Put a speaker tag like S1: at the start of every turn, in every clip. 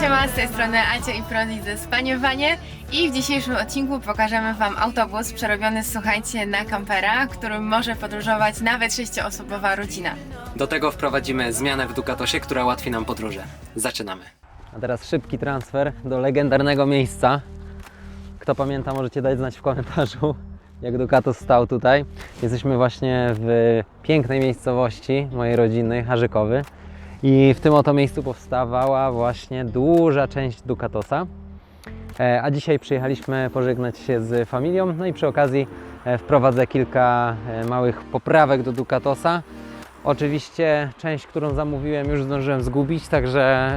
S1: siema, z tej strony Acia i Prodi ze Spaniowanie i w dzisiejszym odcinku pokażemy Wam autobus przerobiony, słuchajcie, na kampera, którym może podróżować nawet sześcioosobowa rodzina.
S2: Do tego wprowadzimy zmianę w Ducatosie, która ułatwi nam podróże. Zaczynamy. A teraz szybki transfer do legendarnego miejsca. Kto pamięta, możecie dać znać w komentarzu, jak Ducatos stał tutaj. Jesteśmy właśnie w pięknej miejscowości mojej rodziny, Harzykowy. I w tym oto miejscu powstawała właśnie duża część Ducatosa. E, A dzisiaj przyjechaliśmy pożegnać się z familią, no i przy okazji e, wprowadzę kilka e, małych poprawek do Ducatosa. Oczywiście część, którą zamówiłem już zdążyłem zgubić, także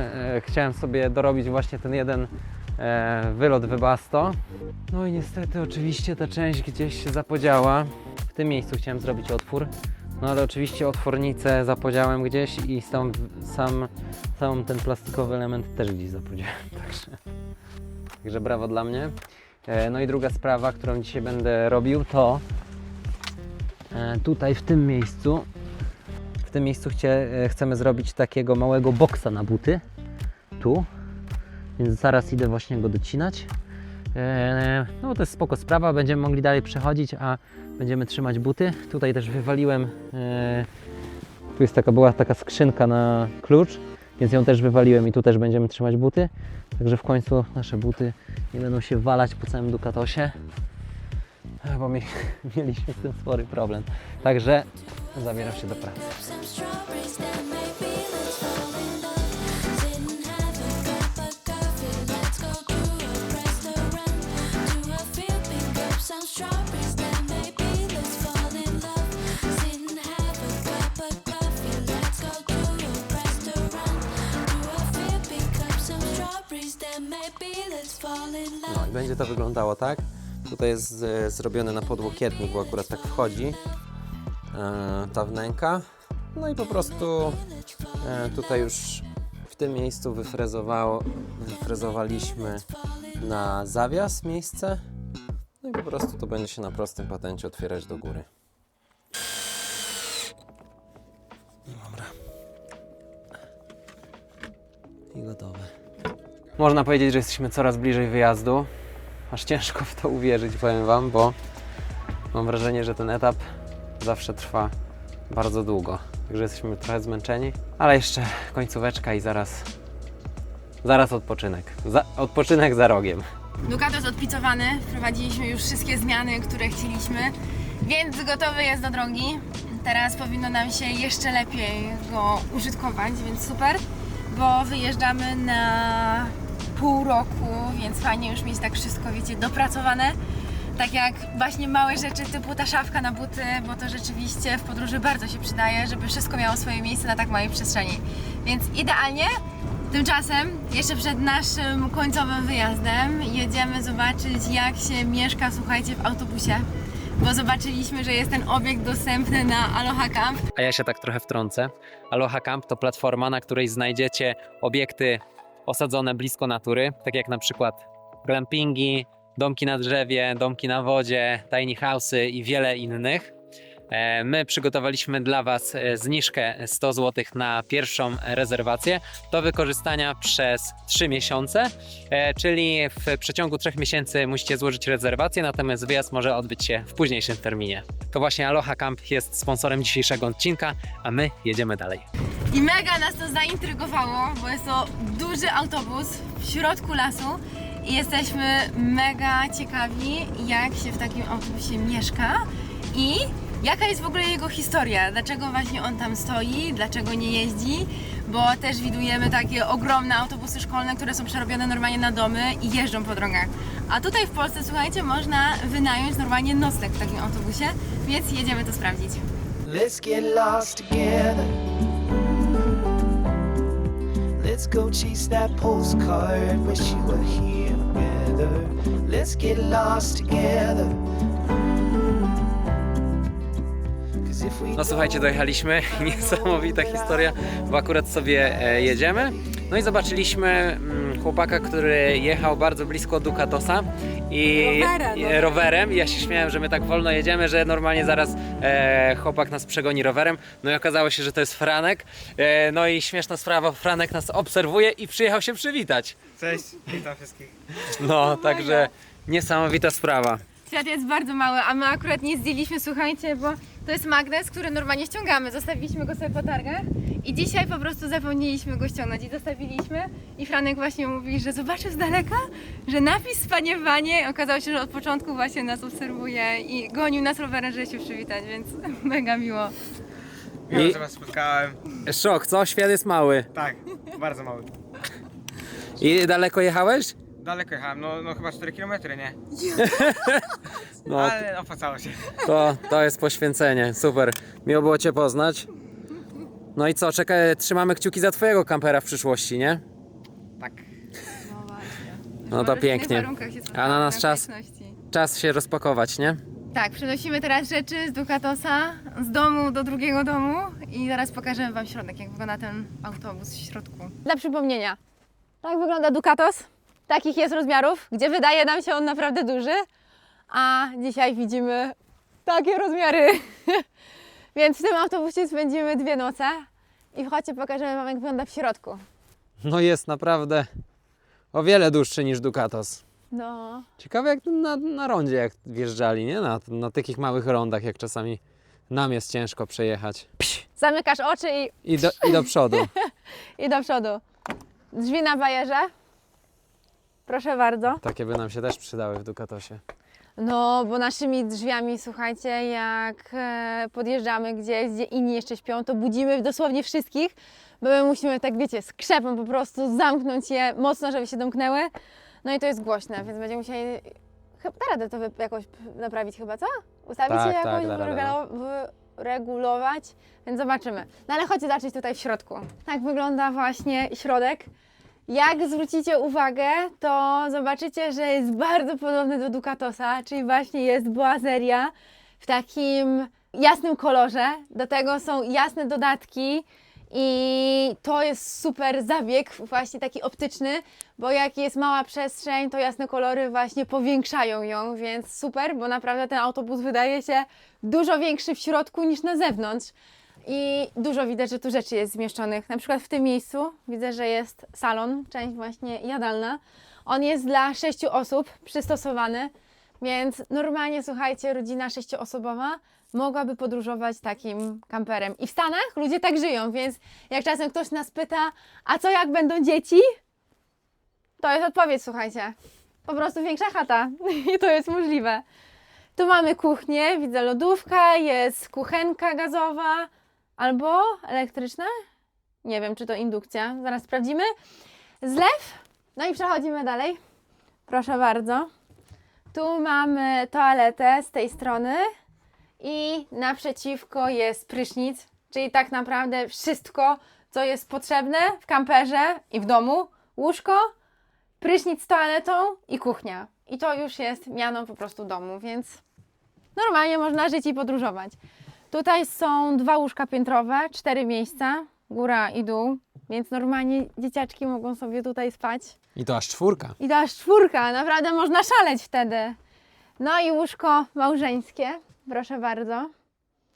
S2: chciałem sobie dorobić właśnie ten jeden wylot Webasto. No i niestety oczywiście ta część gdzieś się zapodziała. W tym miejscu chciałem zrobić otwór, no ale oczywiście otwornicę zapodziałem gdzieś i sam, sam, sam ten plastikowy element też gdzieś zapodziałem, także, także brawo dla mnie. E, No i druga sprawa, którą dzisiaj będę robił to e, tutaj w tym miejscu w tym miejscu chcie, e, chcemy zrobić takiego małego boksa na buty. Tu. Więc zaraz idę właśnie go docinać. E, No to jest spoko sprawa, będziemy mogli dalej przechodzić, a będziemy trzymać buty. Tutaj też wywaliłem, e, tu jest taka, była taka skrzynka na klucz, więc ją też wywaliłem i tu też będziemy trzymać buty. Także w końcu nasze buty nie będą się walać po całym Ducatosie. E, Bo mi, mieliśmy tym spory problem. Także zabieram się do pracy. Będzie to wyglądało tak. Tutaj jest e, zrobiony na podłokietnik, bo akurat tak wchodzi e, ta wnęka. No i po prostu e, tutaj już w tym miejscu wyfrezowało, wyfrezowaliśmy na zawias miejsce. No i po prostu to będzie się na prostym patencie otwierać do góry. Dobra. I gotowe. Można powiedzieć, że jesteśmy coraz bliżej wyjazdu. Aż ciężko w to uwierzyć, powiem Wam, bo mam wrażenie, że ten etap zawsze trwa bardzo długo. Także jesteśmy trochę zmęczeni, ale jeszcze końcóweczka i zaraz, zaraz odpoczynek. Za, odpoczynek za rogiem.
S1: Ducatos odpicowany, wprowadziliśmy już wszystkie zmiany, które chcieliśmy, więc gotowy jest do drogi. Teraz powinno nam się jeszcze lepiej go użytkować, więc super, bo wyjeżdżamy na pół roku, więc fajnie już mieć tak wszystko, wiecie, dopracowane. Tak jak właśnie małe rzeczy typu ta szafka na buty, bo to rzeczywiście w podróży bardzo się przydaje, żeby wszystko miało swoje miejsce na tak małej przestrzeni. Więc idealnie. Tymczasem, jeszcze przed naszym końcowym wyjazdem, jedziemy zobaczyć, jak się mieszka, słuchajcie, w autobusie. Bo zobaczyliśmy, że jest ten obiekt dostępny na Aloha Camp.
S2: A ja się tak trochę wtrącę. Aloha Camp to platforma, na której znajdziecie obiekty osadzone blisko natury, tak jak na przykład glampingi, domki na drzewie, domki na wodzie, tiny house'y i wiele innych. E, My przygotowaliśmy dla Was e, zniżkę 100 zł na pierwszą rezerwację do wykorzystania przez 3 miesiące, e, czyli w przeciągu 3 miesięcy musicie złożyć rezerwację, natomiast wyjazd może odbyć się w późniejszym terminie. To właśnie Aloha Camp jest sponsorem dzisiejszego odcinka, a my jedziemy dalej.
S1: I mega nas to zaintrygowało, bo jest to duży autobus w środku lasu i jesteśmy mega ciekawi, jak się w takim autobusie mieszka i jaka jest w ogóle jego historia, dlaczego właśnie on tam stoi, dlaczego nie jeździ, bo też widujemy takie ogromne autobusy szkolne, które są przerobione normalnie na domy i jeżdżą po drogach. A tutaj w Polsce, słuchajcie, można wynająć normalnie nocleg w takim autobusie, więc jedziemy to sprawdzić.
S3: Let's get lost together. Let's go chase that postcard. Wish you were here together. Let's get lost together.
S2: No słuchajcie, dojechaliśmy. Niesamowita historia, bo akurat sobie e, jedziemy. No i zobaczyliśmy mm, chłopaka, który jechał bardzo blisko Ducatosa i
S1: Rowerem,
S2: i-
S1: no.
S2: rowerem. I ja się śmiałem, że my tak wolno jedziemy, że normalnie zaraz e, chłopak nas przegoni rowerem. No i okazało się, że to jest Franek. E, no i śmieszna sprawa, Franek nas obserwuje i przyjechał się przywitać.
S4: Cześć, witam wszystkich.
S2: No, także niesamowita sprawa.
S1: Świat jest bardzo mały, a my akurat nie zdjęliśmy, słuchajcie, bo to jest magnes, który normalnie ściągamy. Zostawiliśmy go sobie po targach i dzisiaj po prostu zapomnieliśmy go ściągnąć i zostawiliśmy. I Franek właśnie mówi, że zobaczy z daleka, że napis Panie Wanie okazało się, że od początku właśnie nas obserwuje i gonił nas rowerem, żeby się przywitać, więc mega miło.
S4: Miło,
S2: I-
S4: że was spotkałem.
S2: Szok, co? Świat jest mały.
S4: Tak, bardzo mały.
S2: I daleko jechałeś?
S4: Daleko jechałem, no, no chyba 4 km, nie?
S2: No,
S4: Ale opłacało się.
S2: to, to jest poświęcenie. Super. Miło było Cię poznać. No i co, czekaj, trzymamy kciuki za Twojego kampera w przyszłości, nie?
S4: Tak.
S1: No właśnie.
S2: No to pięknie. A na nas czas? Czas się rozpakować, nie?
S1: Tak, przenosimy teraz rzeczy z Ducatosa z domu do drugiego domu i zaraz pokażemy Wam środek, jak wygląda ten autobus w środku. Dla przypomnienia, tak wygląda Ducatos. Takich jest rozmiarów, gdzie wydaje nam się on naprawdę duży, a dzisiaj widzimy takie rozmiary. Więc w tym autobusie spędzimy dwie noce i chodźcie pokażemy Wam, jak wygląda w środku.
S2: No jest naprawdę o wiele dłuższy niż Ducatos.
S1: No,
S2: Ciekawe jak na, na rondzie jak wjeżdżali, nie? Na, na takich małych rondach, jak czasami nam jest ciężko przejechać.
S1: zamykasz oczy i
S2: I do, i do przodu.
S1: I do przodu. Drzwi na bajerze. Proszę bardzo.
S2: Takie by nam się też przydały w Ducatosie.
S1: No, bo naszymi drzwiami, słuchajcie, jak e, podjeżdżamy gdzieś, gdzie inni jeszcze śpią, to budzimy dosłownie wszystkich, bo my musimy tak, wiecie, skrzepem po prostu zamknąć je mocno, żeby się domknęły. No i to jest głośne, więc będziemy musieli... Chyba da radę to wy- jakoś naprawić chyba, co? Ustawić
S2: Tak,
S1: się
S2: tak,
S1: jakoś,
S2: da radę, no.
S1: wyregulować, więc zobaczymy. No ale chodźcie zacząć tutaj w środku. Tak wygląda właśnie środek. Jak zwrócicie uwagę, to zobaczycie, że jest bardzo podobny do Ducatosa, czyli właśnie jest boazeria w takim jasnym kolorze. Do tego są jasne dodatki i to jest super zabieg, właśnie taki optyczny, bo jak jest mała przestrzeń, to jasne kolory właśnie powiększają ją, więc super, bo naprawdę ten autobus wydaje się dużo większy w środku niż na zewnątrz. I dużo widać, że tu rzeczy jest zmieszczonych. Na przykład w tym miejscu widzę, że jest salon, część właśnie jadalna. On jest dla sześciu osób przystosowany, więc normalnie, słuchajcie, rodzina sześcioosobowa mogłaby podróżować takim kamperem. I w Stanach ludzie tak żyją, więc jak czasem ktoś nas pyta, a co jak będą dzieci? To jest odpowiedź, słuchajcie. Po prostu większa chata i to jest możliwe. Tu mamy kuchnię, widzę lodówka, jest kuchenka gazowa albo elektryczna. Nie wiem, czy to indukcja. Zaraz sprawdzimy. Zlew. No i przechodzimy dalej. Proszę bardzo. Tu mamy toaletę z tej strony i naprzeciwko jest prysznic, czyli tak naprawdę wszystko, co jest potrzebne w kamperze i w domu. Łóżko, prysznic z toaletą i kuchnia. I to już jest mianą po prostu domu, więc normalnie można żyć i podróżować. Tutaj są dwa łóżka piętrowe, cztery miejsca, góra i dół, więc normalnie dzieciaczki mogą sobie tutaj spać.
S2: I to aż czwórka.
S1: I to aż czwórka, naprawdę można szaleć wtedy. No i łóżko małżeńskie, proszę bardzo.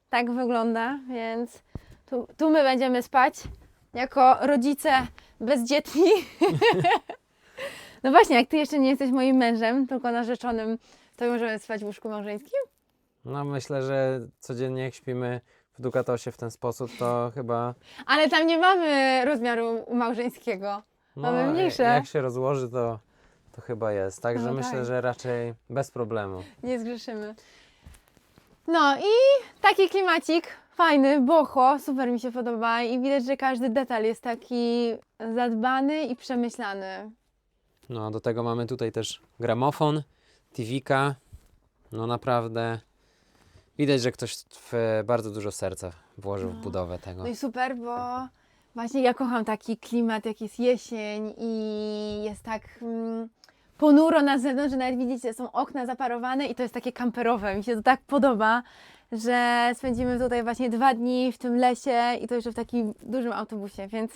S1: Tak wygląda, więc tu, tu my będziemy spać jako rodzice bezdzietni. no właśnie, jak ty jeszcze nie jesteś moim mężem, tylko narzeczonym, to możemy spać w łóżku małżeńskim?
S2: No myślę, że codziennie jak śpimy w Ducatosie w ten sposób, to chyba...
S1: Ale tam nie mamy rozmiaru małżeńskiego.
S2: No,
S1: Mamy mniejsze.
S2: Jak się rozłoży, to, to chyba jest. Także
S1: No
S2: myślę,
S1: tak.
S2: że raczej bez problemu.
S1: Nie zgrzeszymy. No i taki klimacik fajny, boho, super mi się podoba i widać, że każdy detal jest taki zadbany i przemyślany.
S2: No, do tego mamy tutaj też gramofon, TV-ka. No naprawdę widać, że ktoś w bardzo dużo serca włożył w budowę tego.
S1: No i super, bo właśnie ja kocham taki klimat, jak jest jesień i jest tak mm, ponuro na zewnątrz, że nawet widzicie, są okna zaparowane i to jest takie kamperowe. Mi się to tak podoba, że spędzimy tutaj właśnie dwa dni w tym lesie i to jeszcze w takim dużym autobusie, więc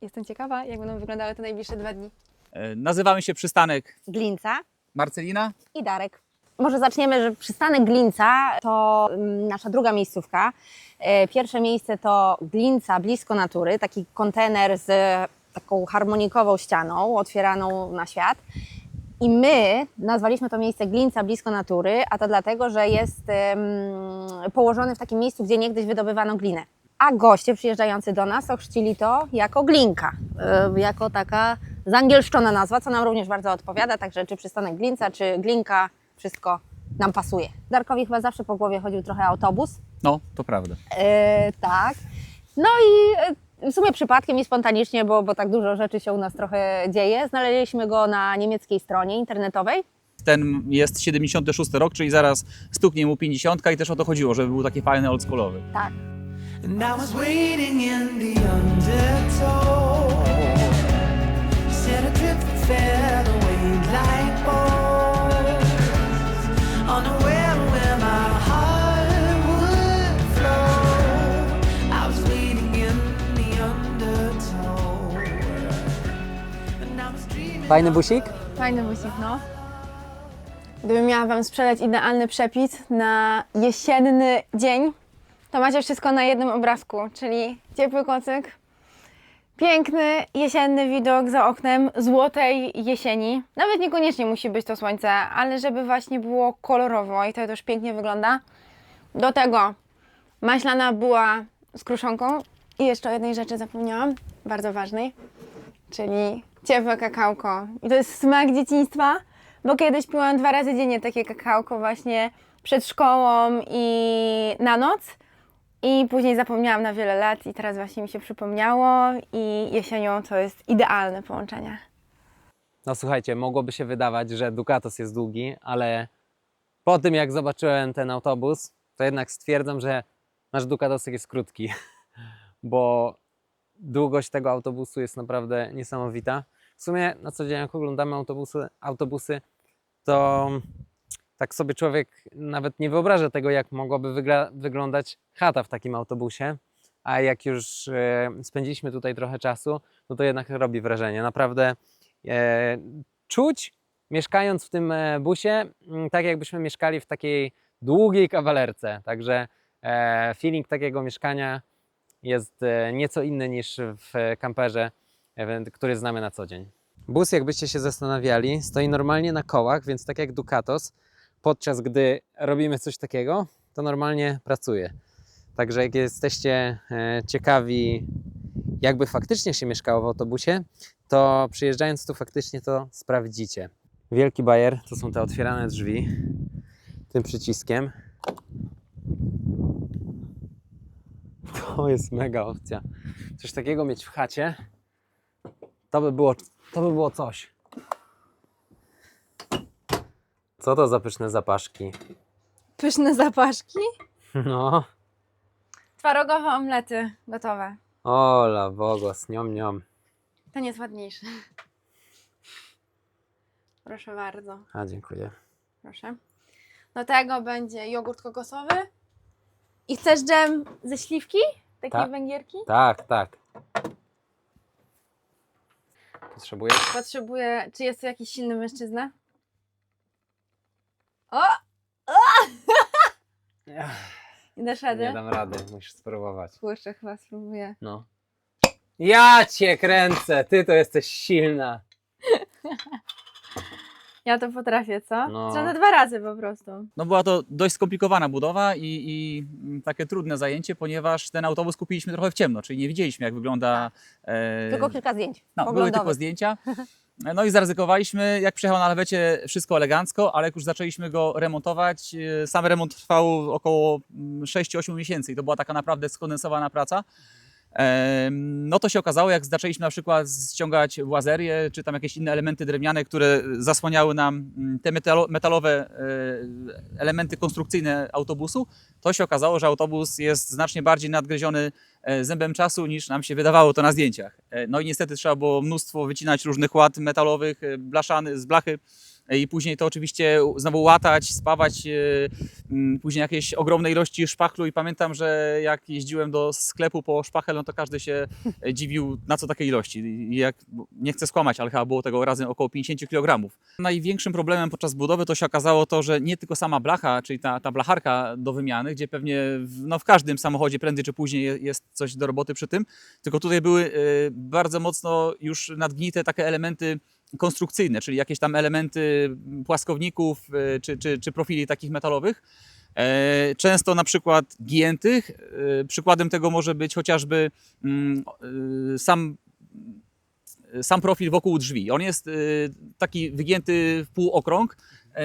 S1: jestem ciekawa, jak będą wyglądały te najbliższe dwa dni.
S5: E, Nazywamy się przystanek
S6: Glinca
S5: Marcelina.
S6: i Darek. Może zaczniemy, że przystanek Glinca to mm, nasza druga miejscówka. E, Pierwsze miejsce to Glinca blisko natury, taki kontener z taką harmonikową ścianą otwieraną na świat. I my nazwaliśmy to miejsce Glinca blisko natury, a to dlatego, że jest położony w takim miejscu, gdzie niegdyś wydobywano glinę. A goście przyjeżdżający do nas ochrzcili to jako Glinka, e, jako taka zangielszczona nazwa, co nam również bardzo odpowiada, także czy przystanek Glinca, czy Glinka, wszystko nam pasuje. Darkowi chyba zawsze po głowie chodził trochę autobus,
S5: No, to prawda.
S6: E, tak. No i e, w sumie przypadkiem i spontanicznie, bo, bo tak dużo rzeczy się u nas trochę dzieje, znaleźliśmy go na niemieckiej stronie internetowej.
S5: Ten jest 76 rok, czyli zaraz stuknie mu 50 i też o to chodziło, żeby był taki fajny, oldschoolowy.
S6: Tak.
S3: And I was waiting in the undertow. Fell away like bowls.
S2: Fajny busik?
S1: Fajny busik, no. Gdybym miała Wam sprzedać idealny przepis na jesienny dzień, to macie wszystko na jednym obrazku, czyli ciepły kocyk, piękny jesienny widok za oknem złotej jesieni. Nawet niekoniecznie musi być to słońce, ale żeby właśnie było kolorowo i to też pięknie wygląda. Do tego maślana była z kruszonką i jeszcze o jednej rzeczy zapomniałam, bardzo ważnej czyli ciepłe kakałko. I to jest smak dzieciństwa, bo kiedyś piłam dwa razy dziennie takie kakałko właśnie przed szkołą i na noc. I później zapomniałam na wiele lat i teraz właśnie mi się przypomniało i jesienią to jest idealne połączenie.
S2: No słuchajcie, mogłoby się wydawać, że Ducatos jest długi, ale po tym jak zobaczyłem ten autobus, to jednak stwierdzam, że nasz Ducatosek jest krótki, bo długość tego autobusu jest naprawdę niesamowita. W sumie na co dzień jak oglądamy autobusy, autobusy to tak sobie człowiek nawet nie wyobraża tego, jak mogłaby wyglądać chata w takim autobusie. A jak już e, spędziliśmy tutaj trochę czasu, no to jednak robi wrażenie. Naprawdę e, czuć, mieszkając w tym e, busie, mm, tak jakbyśmy mieszkali w takiej długiej kawalerce. Także e, feeling takiego mieszkania jest e, nieco inny niż w kamperze, e, który znamy na co dzień. Bus, jakbyście się zastanawiali, stoi normalnie na kołach, więc tak jak Ducatos, podczas gdy robimy coś takiego, to normalnie pracuje. Także jak jesteście e, ciekawi, jakby faktycznie się mieszkało w autobusie, to przyjeżdżając tu faktycznie to sprawdzicie. Wielki bajer to są te otwierane drzwi tym przyciskiem. To jest mega opcja. Coś takiego mieć w chacie, to by było, to by było coś. Co to za pyszne zapaszki?
S1: Pyszne zapaszki,
S2: No,
S1: twarogowe omlety gotowe.
S2: ola bogos, niom niom.
S1: Ten jest ładniejszy. Proszę bardzo.
S2: A, dziękuję.
S1: Proszę. Do tego będzie jogurt kokosowy. I chcesz dżem ze śliwki? Takiej
S2: Tak.
S1: węgierki?
S2: Tak, tak. Potrzebuję?
S1: Potrzebuję. Czy jest tu jakiś silny mężczyzna? O! o! Nie dasz rady?
S2: Nie dam rady, musisz spróbować.
S1: Kurczę, chyba spróbuję.
S2: No. Ja cię kręcę, ty to jesteś silna.
S1: Ja to potrafię, co?
S2: No.
S1: Trzeba na dwa razy po prostu.
S5: No była to dość skomplikowana budowa i, i mm, takie trudne zajęcie, ponieważ ten autobus kupiliśmy trochę w ciemno, czyli nie widzieliśmy jak wygląda... e,
S6: Tylko kilka zdjęć.
S5: No, były tylko zdjęcia. No i zaryzykowaliśmy. Jak przyjechał na lewecie, wszystko elegancko, ale jak już zaczęliśmy go remontować, e, sam remont trwał około mm, 6-8 miesięcy i to była taka naprawdę skondensowana praca. No to się okazało, jak zaczęliśmy na przykład ściągać łazerię, czy tam jakieś inne elementy drewniane, które zasłaniały nam mm, te metalo, metalowe e, elementy konstrukcyjne autobusu, to się okazało, że autobus jest znacznie bardziej nadgryziony e, zębem czasu niż nam się wydawało to na zdjęciach. E, No i niestety trzeba było mnóstwo wycinać różnych łat metalowych, blaszany, z blachy, i później to oczywiście znowu łatać, spawać, e, później jakieś ogromne ilości szpachlu i pamiętam, że jak jeździłem do sklepu po szpachel, no to każdy się e, dziwił na co takie ilości. I jak, nie chcę skłamać, ale chyba było tego razem około 50 kg. Największym problemem podczas budowy to się okazało to, że nie tylko sama blacha, czyli ta, ta blacharka do wymiany, gdzie pewnie w, no w każdym samochodzie prędzej czy później je- jest coś do roboty przy tym, tylko tutaj były e, bardzo mocno już nadgnite takie elementy konstrukcyjne, czyli jakieś tam elementy płaskowników e, czy, czy, czy profili takich metalowych. E, Często na przykład giętych. E, Przykładem tego może być chociażby mm, sam, sam profil wokół drzwi. On jest taki wygięty w półokrąg,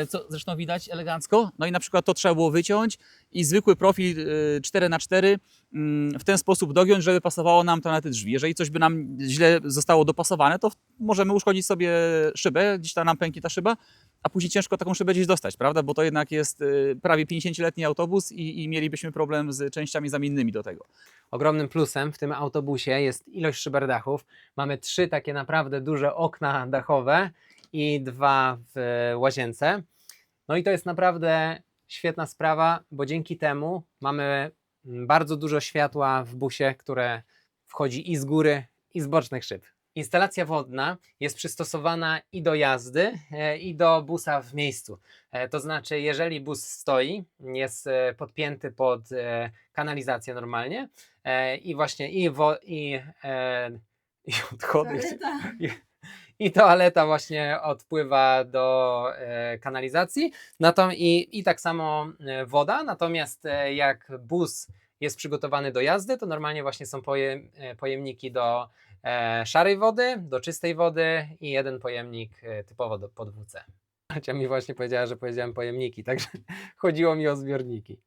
S5: co zresztą widać elegancko. No i na przykład to trzeba było wyciąć i zwykły profil e, 4 na 4 mm, w ten sposób dogiąć, żeby pasowało nam to na te drzwi. Jeżeli coś by nam źle zostało dopasowane, to możemy uszkodzić sobie szybę, gdzieś tam nam pęknie ta szyba, a później ciężko taką szybę gdzieś dostać, prawda? Bo to jednak jest y, prawie 50-letni autobus i, i mielibyśmy problem z częściami zamiennymi do tego.
S2: Ogromnym plusem w tym autobusie jest ilość szyberdachów. Mamy trzy takie naprawdę duże okna dachowe i dwa w łazience. No i to jest naprawdę świetna sprawa, bo dzięki temu mamy mm, bardzo dużo światła w busie, które wchodzi i z góry, i z bocznych szyb. Instalacja wodna jest przystosowana i do jazdy, e, i do busa w miejscu. E, To znaczy, jeżeli bus stoi, jest e, podpięty pod kanalizację normalnie i właśnie i, wo, i, i odchody, i, i toaleta właśnie odpływa do e, kanalizacji, i, i tak samo e, woda, natomiast e, jak bus jest przygotowany do jazdy, to normalnie właśnie są pojem, pojemniki do szarej wody, do czystej wody i jeden pojemnik typowo do pod WC. Macia mi właśnie powiedziała, że powiedziałem pojemniki, także chodziło mi o zbiorniki.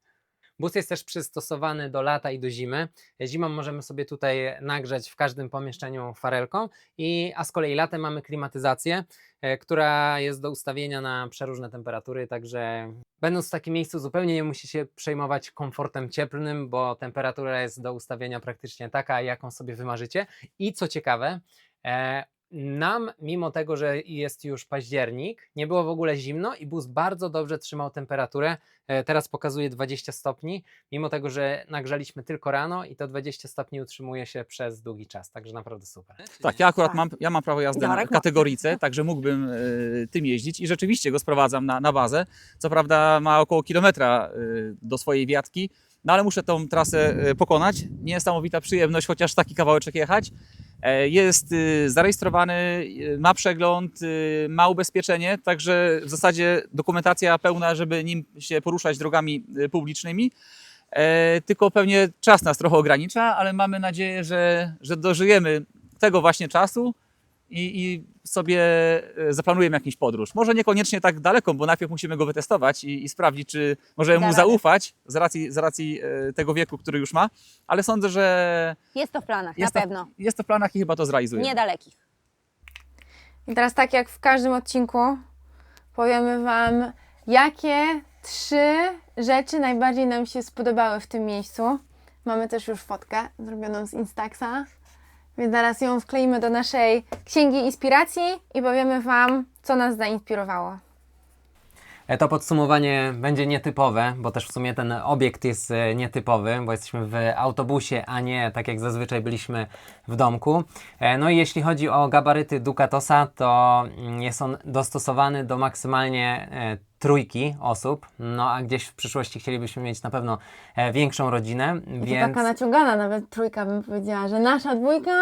S2: Bus jest też przystosowany do lata i do zimy. Zimą możemy sobie tutaj nagrzać w każdym pomieszczeniu farelką, i, a z kolei latem mamy klimatyzację, e, która jest do ustawienia na przeróżne temperatury, także będąc w takim miejscu zupełnie nie musi się przejmować komfortem cieplnym, bo temperatura jest do ustawienia praktycznie taka, jaką sobie wymarzycie. I co ciekawe, e, nam, mimo tego, że jest już październik, nie było w ogóle zimno i bus bardzo dobrze trzymał temperaturę. E, Teraz pokazuje 20 stopni, mimo tego, że nagrzaliśmy tylko rano i to 20 stopni utrzymuje się przez długi czas, także naprawdę super.
S5: Tak, ja akurat
S6: Tak.
S5: mam, ja mam prawo jazdy na
S6: Darek ma.
S5: kategorii C, także mógłbym y, tym jeździć i rzeczywiście go sprowadzam na, na bazę. Co prawda ma około kilometra y, do swojej wiatki, no ale muszę tą trasę y, pokonać. Niesamowita przyjemność, chociaż taki kawałeczek jechać. E, Jest y, zarejestrowany, y, ma przegląd, y, ma ubezpieczenie, także w zasadzie dokumentacja pełna, żeby nim się poruszać drogami publicznymi. E, tylko pewnie czas nas trochę ogranicza, ale mamy nadzieję, że, że dożyjemy tego właśnie czasu i, i sobie e, zaplanujemy jakąś podróż. Może niekoniecznie tak daleką, bo najpierw musimy go wytestować i, i sprawdzić, czy możemy
S6: Da
S5: mu
S6: radę.
S5: zaufać z racji, z racji e, tego wieku, który już ma, ale sądzę, że
S6: Jest to w planach,
S5: jest,
S6: na
S5: to,
S6: pewno.
S5: jest to w planach i chyba to zrealizujemy.
S6: Niedalekich.
S1: I teraz tak jak w każdym odcinku powiemy Wam, jakie trzy rzeczy najbardziej nam się spodobały w tym miejscu. Mamy też już fotkę zrobioną z Instaxa, więc zaraz ją wkleimy do naszej księgi inspiracji i powiemy Wam, co nas zainspirowało.
S2: To podsumowanie będzie nietypowe, bo też w sumie ten obiekt jest e, nietypowy, bo jesteśmy w autobusie, a nie tak jak zazwyczaj byliśmy w domku. E, No i jeśli chodzi o gabaryty Ducatosa, to mm, jest on dostosowany do maksymalnie e, trójki osób, no a gdzieś w przyszłości chcielibyśmy mieć na pewno większą rodzinę,
S1: I to
S2: więc...
S1: taka naciągana nawet trójka bym powiedziała, że nasza dwójka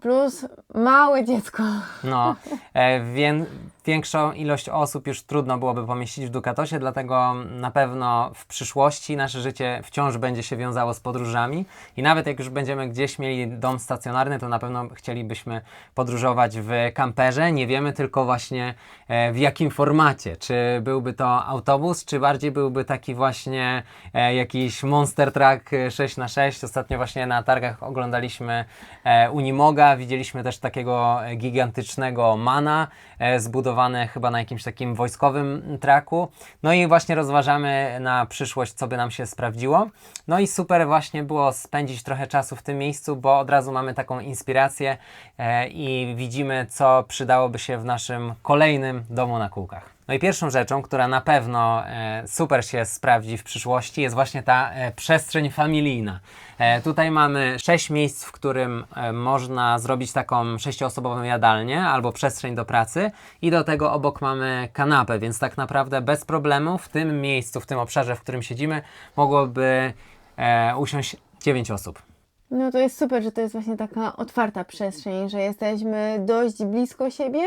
S1: plus małe dziecko.
S2: No, e, wię, większą ilość osób już trudno byłoby pomieścić w Ducatosie, dlatego na pewno w przyszłości nasze życie wciąż będzie się wiązało z podróżami i nawet jak już będziemy gdzieś mieli dom stacjonarny, to na pewno chcielibyśmy podróżować w kamperze. Nie wiemy tylko właśnie e, w jakim formacie. Czy byłby to autobus, czy bardziej byłby taki właśnie e, jakiś Monster Truck 6x6. Ostatnio właśnie na targach oglądaliśmy e, Unimoga, widzieliśmy też takiego e, gigantycznego Mana, e, zbudowane chyba na jakimś takim wojskowym traku. No i właśnie rozważamy na przyszłość, co by nam się sprawdziło. No i super właśnie było spędzić trochę czasu w tym miejscu, bo od razu mamy taką inspirację e, i widzimy, co przydałoby się w naszym kolejnym domu na kółkach. No i pierwszą rzeczą, która na pewno e, super się sprawdzi w przyszłości, jest właśnie ta e, przestrzeń familijna. E, tutaj mamy sześć miejsc, w którym można zrobić taką sześcioosobową jadalnię albo przestrzeń do pracy i do tego obok mamy kanapę, więc tak naprawdę bez problemu w tym miejscu, w tym obszarze, w którym siedzimy, mogłoby usiąść dziewięć osób.
S1: No to jest super, że to jest właśnie taka otwarta przestrzeń, że jesteśmy dość blisko siebie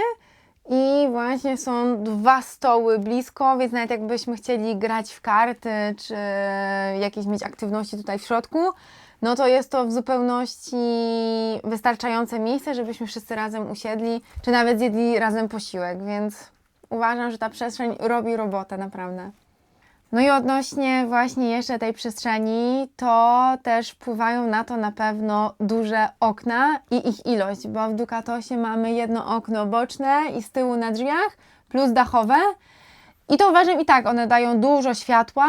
S1: i właśnie są dwa stoły blisko, więc nawet jakbyśmy chcieli grać w karty czy jakieś mieć aktywności tutaj w środku, no to jest to w zupełności wystarczające miejsce, żebyśmy wszyscy razem usiedli, czy nawet zjedli razem posiłek, więc uważam, że ta przestrzeń robi robotę naprawdę. No i odnośnie właśnie jeszcze tej przestrzeni, to też wpływają na to na pewno duże okna i ich ilość, bo w Ducatosie mamy jedno okno boczne i z tyłu na drzwiach, plus dachowe. I to uważam i tak, one dają dużo światła,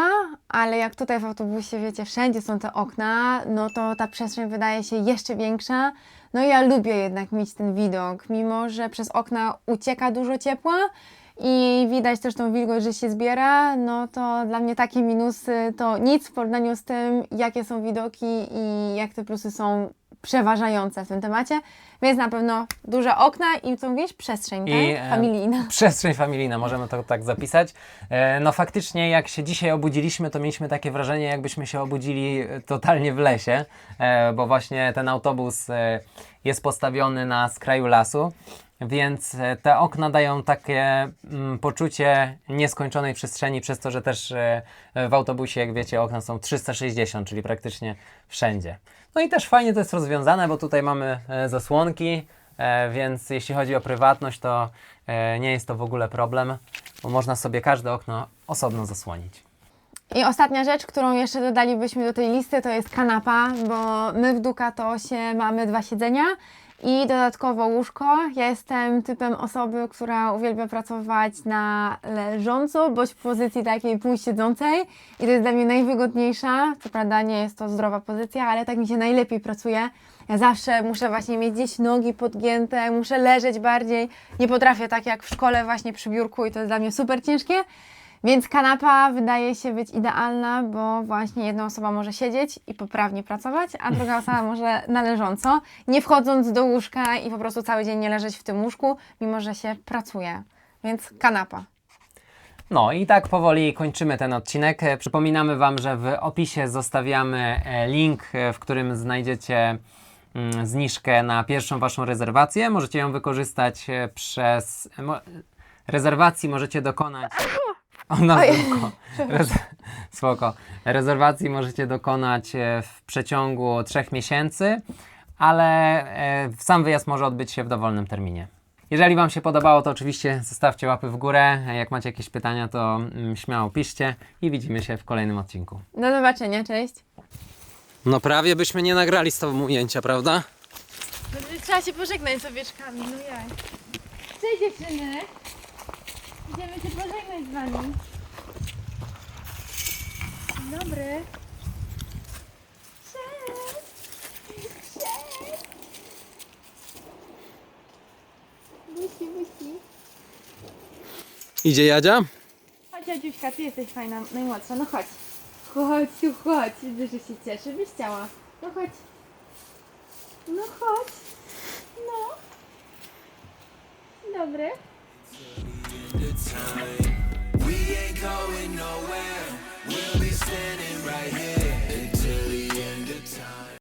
S1: ale jak tutaj w autobusie, wiecie, wszędzie są te okna, no to ta przestrzeń wydaje się jeszcze większa. No ja lubię jednak mieć ten widok, mimo że przez okna ucieka dużo ciepła, i widać też tą wilgoć, że się zbiera, no to dla mnie takie minusy to nic w porównaniu z tym, jakie są widoki i jak te plusy są przeważające w tym temacie. Więc na pewno duże okna i co mówisz? Przestrzeń,
S2: I,
S1: tak?
S2: e,
S1: Familijna.
S2: Przestrzeń familijna, możemy to tak zapisać. E, No faktycznie, jak się dzisiaj obudziliśmy, to mieliśmy takie wrażenie, jakbyśmy się obudzili e, totalnie w lesie, e, bo właśnie ten autobus e, jest postawiony na skraju lasu. Więc e, te okna dają takie mm, poczucie nieskończonej przestrzeni, przez to, że też e, w autobusie, jak wiecie, okna są 360, czyli praktycznie wszędzie. No i też fajnie to jest rozwiązane, bo tutaj mamy e, zasłonki, więc jeśli chodzi o prywatność, to nie jest to w ogóle problem, bo można sobie każde okno osobno zasłonić.
S1: I ostatnia rzecz, którą jeszcze dodalibyśmy do tej listy, to jest kanapa, bo my w Ducatosie mamy dwa siedzenia i dodatkowo łóżko. Ja jestem typem osoby, która uwielbia pracować na leżąco, bądź w pozycji takiej półsiedzącej i to jest dla mnie najwygodniejsza. Co prawda nie jest to zdrowa pozycja, ale tak mi się najlepiej pracuje. Ja zawsze muszę właśnie mieć gdzieś nogi podgięte, muszę leżeć bardziej. Nie potrafię tak jak w szkole właśnie przy biurku i to jest dla mnie super ciężkie. Więc kanapa wydaje się być idealna, bo właśnie jedna osoba może siedzieć i poprawnie pracować, a druga osoba może na leżąco, nie wchodząc do łóżka i po prostu cały dzień nie leżeć w tym łóżku, mimo że się pracuje. Więc kanapa.
S2: No i tak powoli kończymy ten odcinek. Przypominamy Wam, że w opisie zostawiamy e, link, e, w którym znajdziecie mm, zniżkę na pierwszą Waszą rezerwację. Możecie ją wykorzystać e, przez... Rezerwacji możecie dokonać... O, no, spoko. Rez... spoko. Rezerwacji możecie dokonać e, w przeciągu trzech miesięcy, ale e, sam wyjazd może odbyć się w dowolnym terminie. Jeżeli Wam się podobało, to oczywiście zostawcie łapy w górę. Jak macie jakieś pytania, to mm, śmiało piszcie i widzimy się w kolejnym odcinku.
S1: Do zobaczenia, cześć.
S2: No prawie byśmy nie nagrali z Tobą ujęcia, prawda?
S1: Trzeba się pożegnać z owieczkami, no jak? Cześć dziewczyny! Idziemy się pożegnać z Wami. Dzień dobry. Cześć! Cześć! Busi, busi.
S2: Idzie Jadzia?
S1: Chodź, Adziuśka, ty jesteś fajna, najmłodsza, no chodź. Chodź, tu chodź, widzę, że się cieszy, byś chciała. No chodź. No chodź. No. Dzień Dobry. time. We ain't going nowhere. We'll be standing.